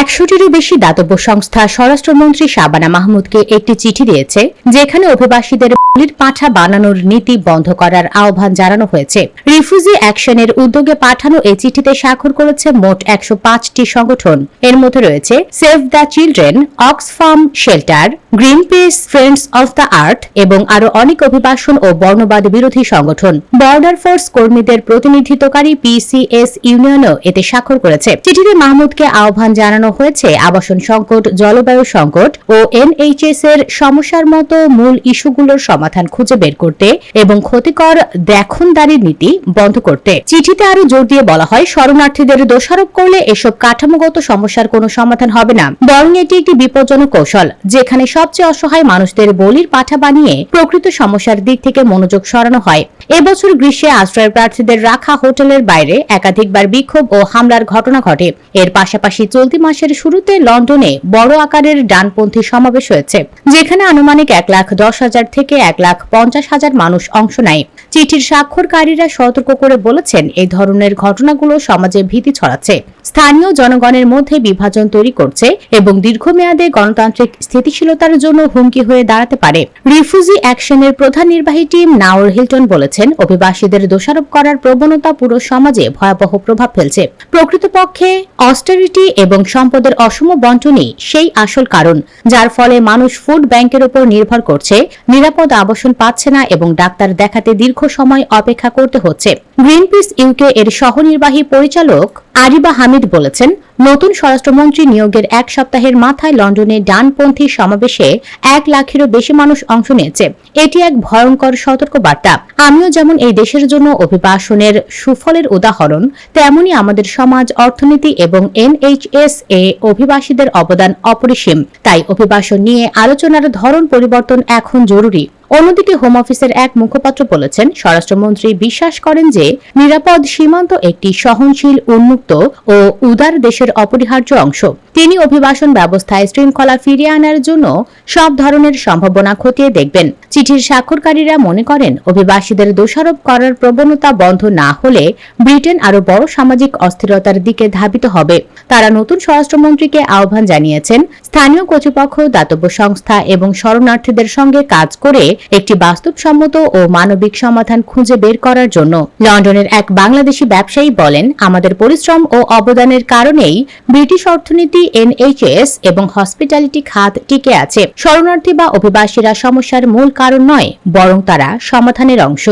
একশোটিরও বেশি দাতব্য সংস্থা স্বরাষ্ট্রমন্ত্রী শাবানা মাহমুদকে একটি চিঠি দিয়েছে, যেখানে অভিবাসীদের বলির পাঠা বানানোর নীতি বন্ধ করার আহ্বান জানানো হয়েছে। রিফিউজি অ্যাকশনের উদ্যোগে পাঠানো এই চিঠিতে স্বাক্ষর করেছে মোট একশো পাঁচটি সংগঠন। এর মধ্যে রয়েছে save the children, Oxfam shelter Greenpeace friends of the earth এবং আরও অনেক অভিবাসন ও বর্ণবাদ বিরোধী সংগঠন। বর্ডার ফোর্স কর্মীদের প্রতিনিধিত্বকারী পিসিএস ইউনিয়নও এতে স্বাক্ষর করেছে। চিঠিতে মাহমুদকে আহ্বান জানানো হয়েছে, আবাসন সংকট, জলবায়ু সংকট ও এনএইচএস এর সমস্যার মতো মূল ইস্যুগুলোর সমাধান খুঁজে বের করতে এবং ক্ষতিকর দেখনদারির নীতি বন্ধ করতে। চিঠিতে আরও জোর দিয়ে বলা হয়, শরণার্থীদের দোষারোপ করলে এসব কাঠামোগত সমস্যার কোনো সমাধান হবে না। বরং এটি একটি বিপজ্জনক কৌশল, যেখানে সবচেয়ে অসহায় মানুষদের বলির পাঠা বানিয়ে প্রকৃত সমস্যার দিক থেকে মনোযোগ সরানো হয়। এবছর গ্রীষ্মে আশ্রয় প্রার্থীদের রাখা হোটেলের বাইরে একাধিকবার বিক্ষোভ ও হামলার ঘটনা ঘটে। এর পাশাপাশি চলতি মাসের শুরুতে লন্ডনে বড় আকারের ডানপন্থী সমাবেশ হয়েছে, যেখানে আনুমানিক এক লাখ দশ হাজার থেকে এক লাখ পঞ্চাশ হাজার মানুষ অংশ নেয়। চিঠির স্বাক্ষরকারীরা সতর্ক করে বলেছেন, এই ধরনের ঘটনাগুলো সমাজে ভীতি ছড়াচ্ছে। স্থানীয় জনগণের মধ্যে বিভাজন তৈরি করছে এবং দীর্ঘমেয়াদে গণতান্ত্রিক স্থিতিশীলতার জন্য হুমকি হয়ে দাঁড়াতে পারে। রিফিউজি অ্যাকশনের প্রধান নির্বাহী টিম নাওর হিলটন বলেছেন, অভিবাসীদের দোষারোপ করার প্রবণতা পুরো সমাজে ভয়াবহ প্রভাব ফেলছে। প্রকৃতপক্ষে, অস্টারিটি এবং সম্পদের অসম বন্টনই সেই আসল কারণ, যার ফলে মানুষ ফুড ব্যাংকের উপর নির্ভর করছে, নিরাপদ আবাসন পাচ্ছে না এবং ডাক্তার দেখাতে দীর্ঘ সময় অপেক্ষা করতে হচ্ছে। গ্রিনপিস ইউকে এর সহনির্বাহী পরিচালক আরিবা হামিদ বলেছেন, নতুন স্বরাষ্ট্রমন্ত্রী নিয়োগের এক সপ্তাহের মাথায় লন্ডনে ডানপন্থী সমাবেশে এক লাখেরও বেশি মানুষ অংশ নিয়েছে। এটি এক ভয়ঙ্কর সতর্ক বার্তা আমিও যেমন এই দেশের জন্য অভিবাসনের সুফলের উদাহরণ, তেমনি আমাদের সমাজ, অর্থনীতি এবং এনএইচএস এ অভিবাসীদের অবদান অপরিসীম। তাই অভিবাসন নিয়ে আলোচনার ধরন পরিবর্তন এখন জরুরি। অন্যদিকে হোম অফিসের এক মুখপাত্র বলেছেন, স্বরাষ্ট্রমন্ত্রী বিশ্বাস করেন যে নিরাপদ, সীমান্ত একটি সহনশীল, উন্মুক্ত ও উদার দেশের অপরিহার্য অংশ। তিনি অভিবাসন ব্যবস্থায় শৃঙ্খলা ফিরিয়ে আনার জন্য সব ধরনের সম্ভাবনা খতিয়ে দেখবেন। চিঠির স্বাক্ষরকারীরা মনে করেন, অভিবাসীদের দোষারোপ করার প্রবণতা বন্ধ না হলে ব্রিটেন আরও বড় সামাজিক অস্থিরতার দিকে ধাবিত হবে। তারা নতুন স্বরাষ্ট্রমন্ত্রীকে আহ্বান জানিয়েছেন, স্থানীয় কর্তৃপক্ষ, দাতব্য সংস্থা এবং শরণার্থীদের সঙ্গে কাজ করে একটি বাস্তবসম্মত ও মানবিক সমাধান খুঁজে বের করার জন্য। লন্ডনের এক বাংলাদেশি ব্যবসায়ী বলেন, আমাদের পরিশ্রম ও অবদানের কারণেই ব্রিটিশ অর্থনীতি, এনএইচএস এবং হসপিটালিটি খাত টিকে আছে। শরণার্থী বা অভিবাসীরা সমস্যার মূল কারণ নয়, বরং তারা সমাধানের অংশ।